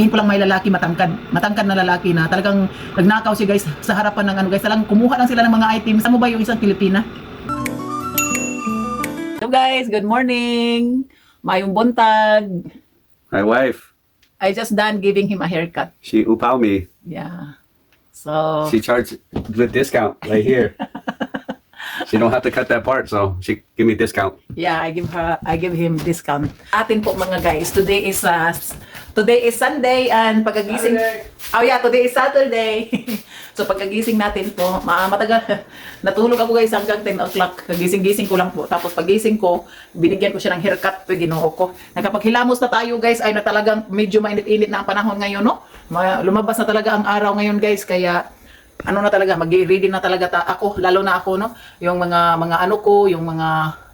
Tingin ko lang may lalaki matangkad, matangkad na lalaki na talagang nagnakaw si guys sa harapan ng ano guys, talagang kumuha lang sila ng mga items. Ano ba yung isang Pilipina? Hello guys, good morning. Mayong buntag. My wife, I just done giving him a haircut. she upao me. Yeah. So, She charged the discount right here. she don't have to cut that part, so she give me discount. yeah, I give her I give him discount. Atin po mga guys, today is uh, today is Sunday and pagkagising Oh yeah, today is Saturday. so pagkagising natin po, ma matagal natulog ako guys hanggang 10 o'clock. Kagising-gising ko lang po. Tapos pagising ko, binigyan ko siya ng haircut po ginoo ko. Nakapaghilamos na tayo guys ay na talagang medyo mainit-init na ang panahon ngayon no. Ma- lumabas na talaga ang araw ngayon guys kaya ano na talaga, mag-ready na talaga ta ako, lalo na ako, no? Yung mga, mga ano ko, yung mga,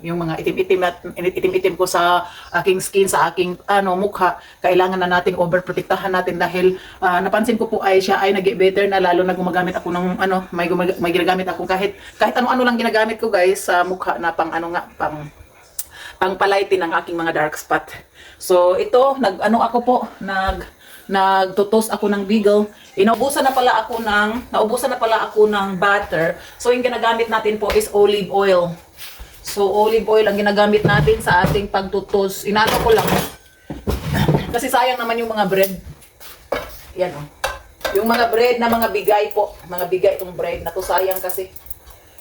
yung mga itim-itim at itim-itim ko sa aking skin, sa aking, ano, mukha, kailangan na nating overprotektahan natin dahil ah, napansin ko po ay siya ay nag better na lalo na gumagamit ako ng, ano, may, may ginagamit ako kahit, kahit ano-ano lang ginagamit ko guys sa mukha na pang, ano nga, pang, pang palightin ng aking mga dark spot. So ito, nag ano ako po, nag nagtutos ako ng beagle. Inaubusan na pala ako ng naubusan na pala ako ng butter. So yung ginagamit natin po is olive oil. So olive oil ang ginagamit natin sa ating pagtutos. Inaano ko lang. Kasi sayang naman yung mga bread. Yan oh. Yung mga bread na mga bigay po, mga bigay itong bread na to sayang kasi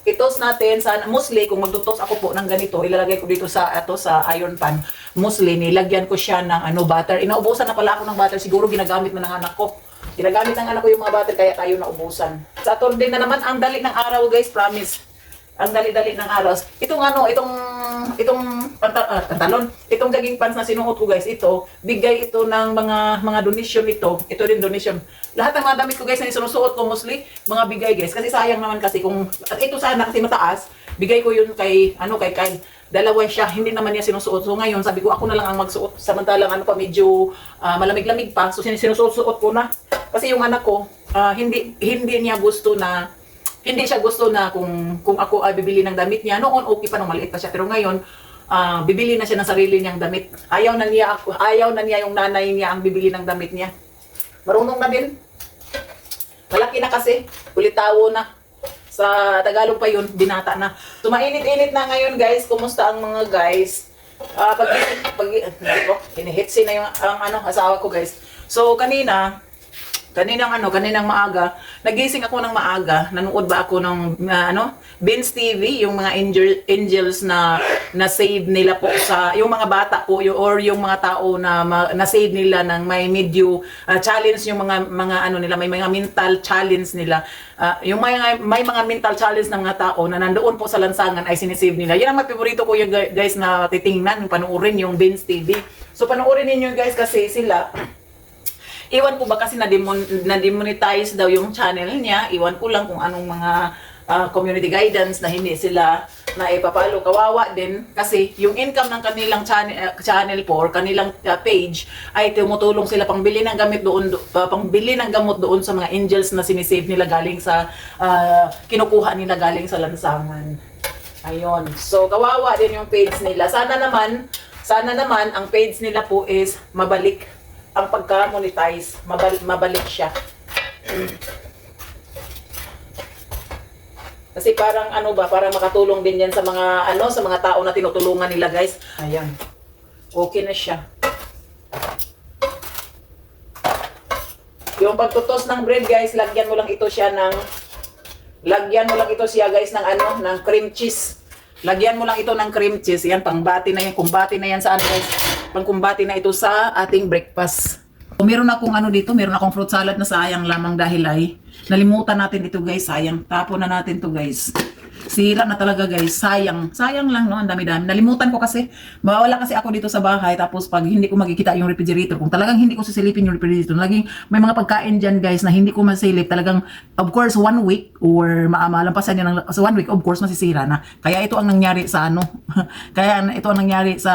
itos natin sa mostly kung magtutos ako po ng ganito ilalagay ko dito sa ato sa iron pan. Mostly nilagyan ko siya ng ano butter. Inaubusan na pala ako ng butter. Siguro ginagamit na ng anak ko. Ginagamit ng anak ko yung mga butter kaya tayo naubusan. Sa Saturday na naman ang dali ng araw guys promise. Ang dali-dali ng araw. Itong ano, itong itong panta, ah, itong gaging pants na sinuot ko guys, ito, bigay ito ng mga mga donation ito. Ito din donation. Lahat ng mga damit ko guys na sinusuot ko mostly, mga bigay guys. Kasi sayang naman kasi kung at ito sana kasi mataas, bigay ko yun kay ano kay Kyle. Dalawa siya, hindi naman niya sinusuot. So ngayon, sabi ko ako na lang ang magsuot. Samantalang ano pa medyo ah, malamig-lamig pa. So sin- sinusuot ko na. Kasi yung anak ko, ah, hindi hindi niya gusto na hindi siya gusto na kung kung ako ay bibili ng damit niya. Noon okay pa nung maliit pa siya, pero ngayon ah, bibili na siya ng sarili niyang damit. Ayaw na niya ako, ayaw na niya yung nanay niya ang bibili ng damit niya. Marunong na din. Malaki na kasi, ulitawo na. Sa Tagalog pa yun, binata na. So mainit-init na ngayon guys. Kumusta ang mga guys? Ah, pag pag hindi ko, hinihitsi na yung ang ano asawa ko guys. So kanina, Kaninang ano, kaninang maaga, nagising ako ng maaga, nanood ba ako ng uh, ano, Beans TV, yung mga angel, angels na na save nila po sa yung mga bata po yung, or yung mga tao na ma, na save nila ng may medyo uh, challenge yung mga mga ano nila, may mga mental challenge nila. Uh, yung may, may mga mental challenge ng mga tao na nandoon po sa lansangan ay sinisave nila. Yan ang mga favorito ko yung guys na titingnan, panoorin yung Beans TV. So panoorin niyo guys kasi sila Iwan ko ba kasi na-demon, na-demonetize daw yung channel niya. Iwan ko lang kung anong mga ah, community guidance na hindi sila na ipapalo. Kawawa din kasi yung income ng kanilang channel, ah, channel po or kanilang ah, page ay tumutulong sila pangbili ng gamit doon, do- ah, pangbili ng gamot doon sa mga angels na sinisave nila galing sa, ah, kinukuha nila galing sa lansangan. Ayun. So, kawawa din yung page nila. Sana naman, sana naman, ang page nila po is mabalik ang pagka-monetize, mabal- mabalik siya. Kasi parang ano ba, parang makatulong din yan sa mga ano, sa mga tao na tinutulungan nila, guys. Ayan. Okay na siya. Yung pagtutos ng bread, guys, lagyan mo lang ito siya ng lagyan mo lang ito siya, guys, ng ano, ng cream cheese. Lagyan mo lang ito ng cream cheese. Yan, pangbati na yan. Kumbati na yan sa ano, guys. Pangkumbati na ito sa ating breakfast. Meron akong ano dito, meron akong fruit salad na sayang lamang dahil ay nalimutan natin ito guys, sayang. Tapon na natin to guys. Sira na talaga guys, sayang. Sayang lang no, ang dami-dami. Nalimutan ko kasi, mawala kasi ako dito sa bahay tapos pag hindi ko makikita yung refrigerator, kung talagang hindi ko sisilipin yung refrigerator, laging may mga pagkain dyan guys na hindi ko masilip, talagang of course one week or maalampasan niya ng so one week of course masisira na. Kaya ito ang nangyari sa ano, kaya ito ang nangyari sa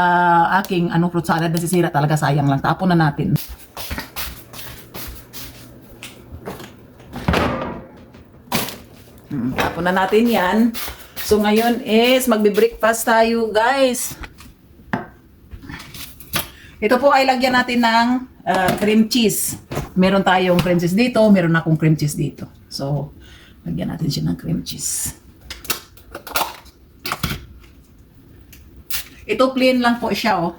aking ano fruit salad na sisira talaga sayang lang. Tapon na natin. Mm, Tapon na natin yan. So ngayon is magbe-breakfast tayo guys. Ito po ay lagyan natin ng ah, cream cheese. Meron tayong cream cheese dito, meron akong cream cheese dito. So, lagyan natin siya ng cream cheese. Ito plain lang po siya, oh.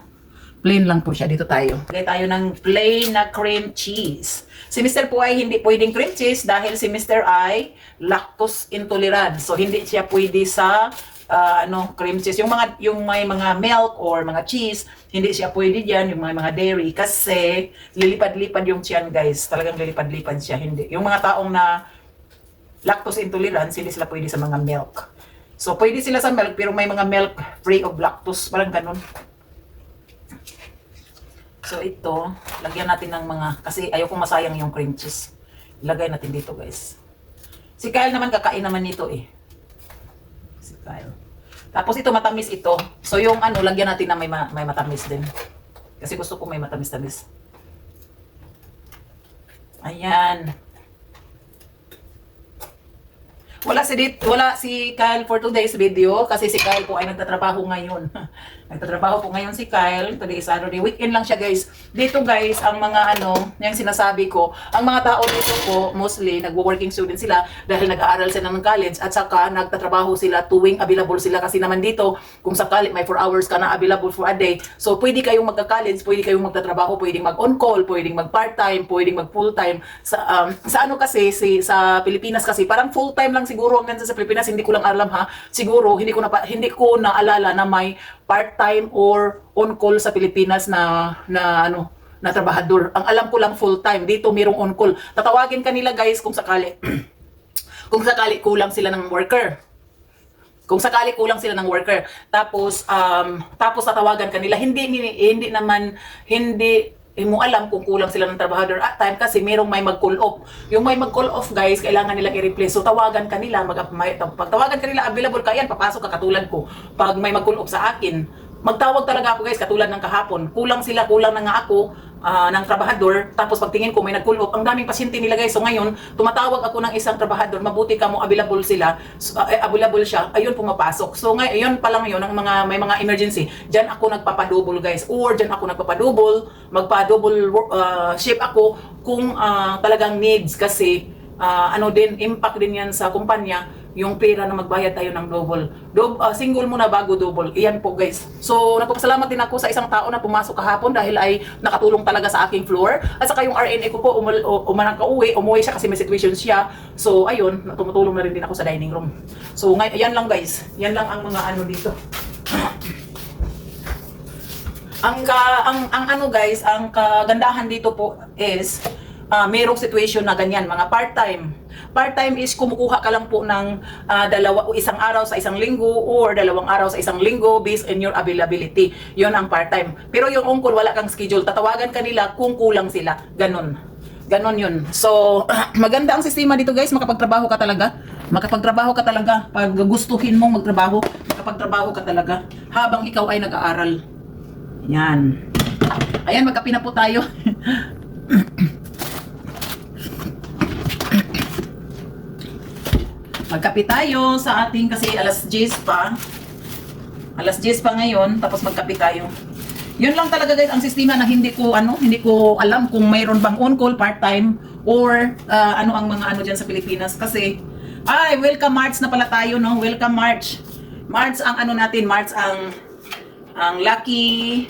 Plain lang po siya. Dito tayo. Lagay tayo ng plain na cream cheese. Si Mr. po ay hindi pwedeng cream cheese dahil si Mr. ay lactose intolerant. So, hindi siya pwede sa ah, ano, cream cheese. Yung mga, yung may mga milk or mga cheese, hindi siya pwede diyan yung mga, mga dairy, kasi lilipad-lipad yung tiyan, guys. Talagang lilipad-lipad siya. Hindi. Yung mga taong na lactose intolerance, hindi sila pwede sa mga milk. So, pwede sila sa milk, pero may mga milk free of lactose. Parang ganun. So, ito, lagyan natin ng mga, kasi ayokong masayang yung cream cheese. Ilagay natin dito, guys. Si Kyle naman, kakain naman nito eh. Si Kyle. Tapos ito, matamis ito. So, yung ano, lagyan natin na may, ma- may matamis din. Kasi gusto ko may matamis-tamis. Ayan. Wala si Dit, wala si Kyle for today's video kasi si Kyle po ay nagtatrabaho ngayon. nagtatrabaho po ngayon si Kyle. Today is Saturday. Weekend lang siya guys. Dito guys, ang mga ano, yung sinasabi ko, ang mga tao dito po, mostly, nagwo-working student sila dahil nag-aaral sila ng college at saka nagtatrabaho sila tuwing available sila kasi naman dito, kung sakali may 4 hours ka na available for a day. So, pwede kayong magka-college, pwede kayong magtatrabaho, pwedeng mag-on-call, pwedeng mag-part-time, pwedeng mag-full-time. Sa, um, sa ano kasi, si, sa Pilipinas kasi, parang full-time lang siguro ang nandun sa Pilipinas, hindi ko lang alam ha. Siguro, hindi ko na, hindi ko naalala na may part-time or on-call sa Pilipinas na, na ano, na trabahador. Ang alam ko lang full-time. Dito mayroong on-call. Tatawagin kanila guys kung sakali. kung sakali kulang sila ng worker. Kung sakali kulang sila ng worker. Tapos um tapos tatawagan kanila hindi hindi, hindi naman hindi eh, mo alam kung kulang sila ng trabahador at time kasi merong may mag-call off. Yung may mag-call off guys, kailangan nilang i-replace. So tawagan kanila, mag may, pag tawagan kanila available ka yan, papasok ka katulad ko. Pag may mag-call off sa akin, magtawag talaga ako guys katulad ng kahapon. Kulang sila, kulang na nga ako ah, ng trabahador. Tapos pagtingin ko may nag-call off, ang daming pasyente nila guys. So ngayon, tumatawag ako ng isang trabahador, mabuti ka mo available sila, ah, eh, available siya, ayun pumapasok. So ngayon, pa lang yun, ang mga, may mga emergency, Diyan ako nagpapadouble guys, or diyan ako nagpapadouble, magpa-double uh, shift ako kung ah, talagang needs kasi ah, ano din, impact din yan sa kumpanya, yung pera na magbayad tayo ng double. Dob, ah, single muna bago double. Iyan po guys. So, nagpapasalamat din ako sa isang tao na pumasok kahapon dahil ay nakatulong talaga sa aking floor. At saka yung RNA ko po, umal, u- umanang kauwi, umuwi siya kasi may situation siya. So, ayun, tumutulong na rin din ako sa dining room. So, ngay, yan lang guys. Yan lang ang mga ano dito. ang ka, ang ang ano guys, ang kagandahan dito po is ah merong situation na ganyan, mga part-time. Part-time is kumukuha ka lang po ng ah, dalawa o isang araw sa isang linggo or dalawang araw sa isang linggo based on your availability. 'Yon ang part-time. Pero yung on-call wala kang schedule, tatawagan kanila kung kulang sila. Ganon. Ganon yun. So, maganda ang sistema dito guys. Makapagtrabaho ka talaga. Makapagtrabaho ka talaga. Pag gustuhin mong magtrabaho, makapagtrabaho ka talaga. Habang ikaw ay nag-aaral. Yan. Ayan, magkape na po tayo. magkape tayo sa ating kasi alas 10 pa. Alas 10 pa ngayon, tapos magkape tayo. Yun lang talaga guys ang sistema na hindi ko ano, hindi ko alam kung mayroon bang on call part-time or ah, ano ang mga ano diyan sa Pilipinas kasi ay welcome March na pala tayo no, welcome March. March ang ano natin, March ang ang lucky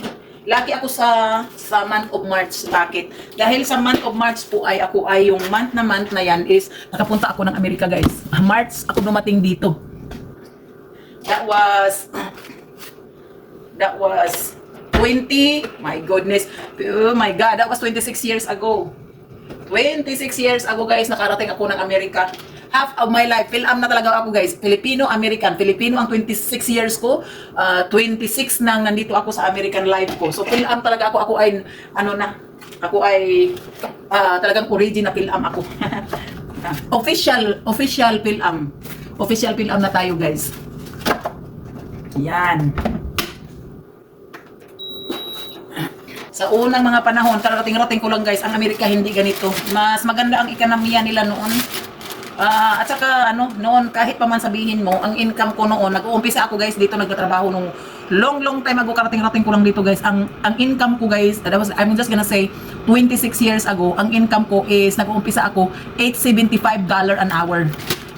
lucky ako sa sa month of March. Bakit? Dahil sa month of March po ay ako ay yung month na month na yan is nakapunta ako ng Amerika guys. March ako dumating dito. That was that was 20 my goodness oh my god that was 26 years ago 26 years ago guys nakarating ako ng Amerika half of my life. Film na talaga ako guys. Filipino American. Filipino ang 26 years ko. Ah, 26 nang nandito ako sa American life ko. So film talaga ako. Ako ay ano na ako ay ah, talagang origin na film ako. Official official film official film na tayo guys. Yan. Sa unang mga panahon, karating-rating ko lang guys, ang Amerika hindi ganito. Mas maganda ang ekonomiya nila noon. Ah, at saka ano, noon kahit pa man sabihin mo, ang income ko noon, nag-uumpisa ako guys dito nagtatrabaho nung long long time ago karating-rating ko lang dito guys. Ang ang income ko guys, that was, I'm just gonna say 26 years ago, ang income ko is, nag-uumpisa ako, $875 an hour.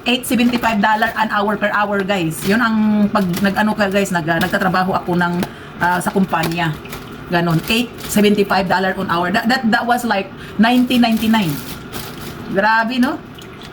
$875 an hour per hour, guys. Yun ang pag nag-ano ka, guys, nag, nagtatrabaho ako ng, ah, sa kumpanya. Ganon. $875 an hour. That, that, that was like 1999. Grabe, no?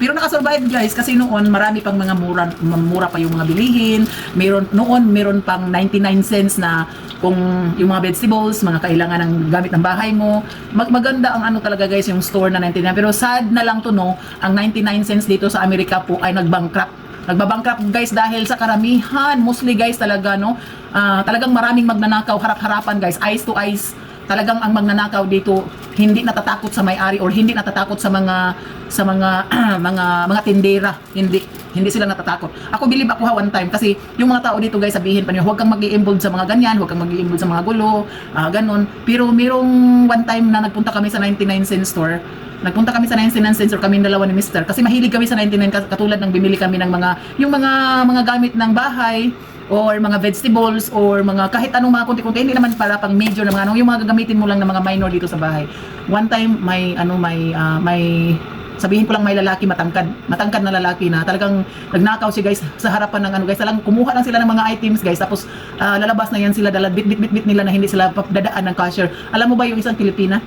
Pero nakasurvive guys kasi noon marami pang mga mura, mura pa yung mga bilihin. Meron noon meron pang 99 cents na kung yung mga vegetables, mga kailangan ng gamit ng bahay mo. Mag maganda ang ano talaga guys yung store na 99. Pero sad na lang to no, ang 99 cents dito sa Amerika po ay nagbankrupt. Nagbabankrupt guys dahil sa karamihan, mostly guys talaga no, ah, talagang maraming magnanakaw harap-harapan guys, eyes to eyes talagang ang magnanakaw dito hindi natatakot sa may-ari or hindi natatakot sa mga sa mga mga mga tindera. Hindi hindi sila natatakot. Ako bilib ako ha one time. Kasi yung mga tao dito guys sabihin pa niyo huwag kang mag-i-involve sa mga ganyan huwag kang mag-i-involve sa mga gulo ah, ganun. Pero merong one time na nagpunta kami sa 99 cent store. Nagpunta kami sa 99 cents or kami dalawa ni Mister. Kasi mahilig kami sa 99 kat- katulad ng bimili kami ng mga yung mga mga gamit ng bahay or mga vegetables or mga kahit anong mga kunti-kunti hindi naman para pang major na mga ano yung mga gagamitin mo lang ng mga minor dito sa bahay. One time may ano may ah, may sabihin ko lang may lalaki matangkad. Matangkad na lalaki na talagang nagnakaw si guys sa harapan ng ano guys talagang kumuha lang sila ng mga items guys tapos ah, lalabas na yan sila dala bit bit bit bit nila na hindi sila dadaan ng cashier. Alam mo ba yung isang Pilipina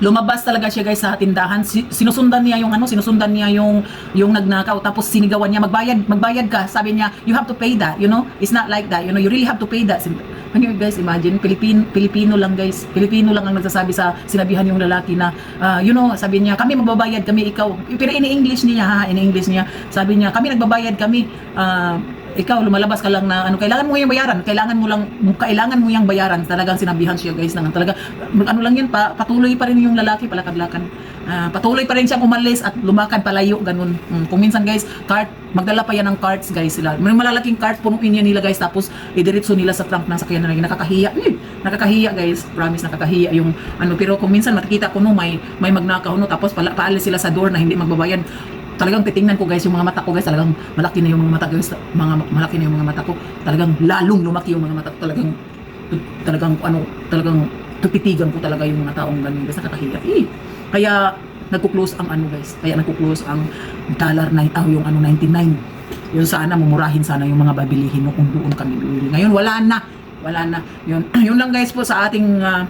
lumabas talaga siya guys sa tindahan. Si- sinusundan niya yung ano sinusundan niya yung yung nagnakaw tapos sinigawan niya magbayad magbayad ka. Sabi niya you have to pay that you know? It's not like that you know? You really have to pay that. Can you guys imagine Pilipino Pilipino lang guys. Pilipino lang ang nagsasabi sa sinabihan yung lalaki na ah, you know sabi niya kami magbabayad kami ikaw. Pero ini-English niya ha ini-English niya. Sabi niya kami nagbabayad kami ah, ikaw lumalabas ka lang na ano kailangan mo yung bayaran. Kailangan mo lang kailangan mo yung bayaran. Talagang sinabihan siya guys ng talaga ano lang yun pa, patuloy pa rin yung lalaki palakad-lakad. Ah, patuloy pa rin siyang umalis at lumakad palayo ganun. Mm, kung minsan guys cart magdala pa yan ng carts guys sila. May malalaking cart punuin yan nila guys tapos idiretso nila sa trunk ng sakyan na nakakahiya. Mm, nakakahiya guys. Promise nakakahiya yung ano. Pero kung minsan makikita ko no may may magnakaw no tapos pala, paalis sila sa door na hindi magbabayad talagang titingnan ko guys yung mga mata ko guys talagang malaki na yung mga mata guys mga malaki na yung mga mata ko. Talagang lalong lumaki yung mga mata ko. Talagang talagang ano talagang tititigan ko talaga yung mga taong ganun guys nakakahiya eh. kaya nagko-close ang ano guys kaya nagko-close ang dollar na ah, yung ano 99 yun sana mumurahin sana yung mga babilihin no kung doon kami bibili ngayon wala na. Wala na. Yun yun lang guys po sa ating ah,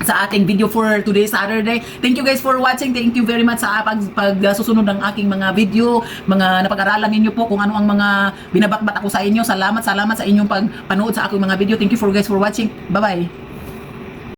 sa ating video for today Saturday. Thank you guys for watching. Thank you very much sa pag, pag uh, susunod ng aking mga video, mga napag-aralan ninyo po kung ano ang mga binabatbat ako sa inyo. Salamat, salamat sa inyong pagpanood sa aking mga video. Thank you for guys for watching. Bye-bye.